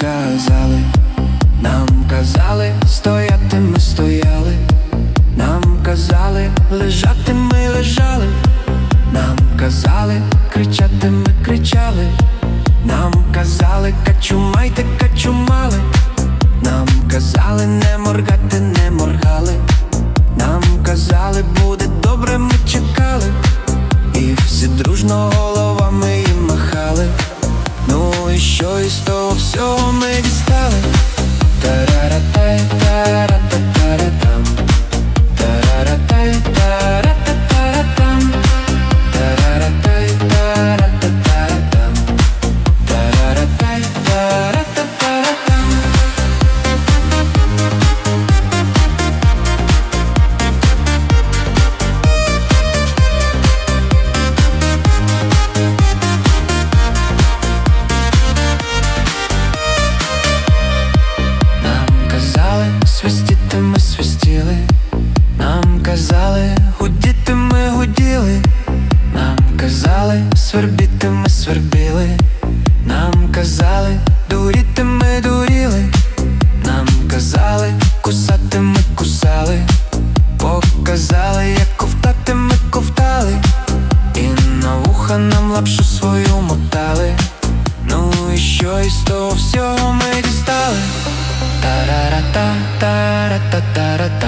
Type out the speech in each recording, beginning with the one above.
казали, нам казали, стояти ми стояли, нам казали, лежати ми лежали, нам казали, кричати ми кричали, нам казали, качумайте, качумали, нам казали, не моргати, не моргали, нам казали, буде добре, ми чекали, і всі дружно що із того всього ми дістали? Тарарате, тарататаратам Казали, свистіти ми свистіли, нам казали, гудіти ми гуділи, нам казали, свербіти ми свербіли, нам казали, дуріти ми дуріли, нам казали, кусати ми кусали, показали, як ковтати ми ковтали, і на вуха нам лапшу свою мотали. Ну і що із того всього ми дістали? ta ta ta ta.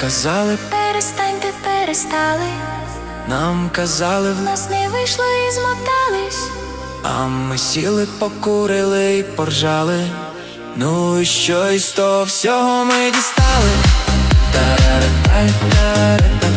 Казали, Перестаньте, перестали, нам казали, в нас не вийшло і змотались. а ми сіли, покурили і поржали. Ну і що із того всього ми дістали? Таратам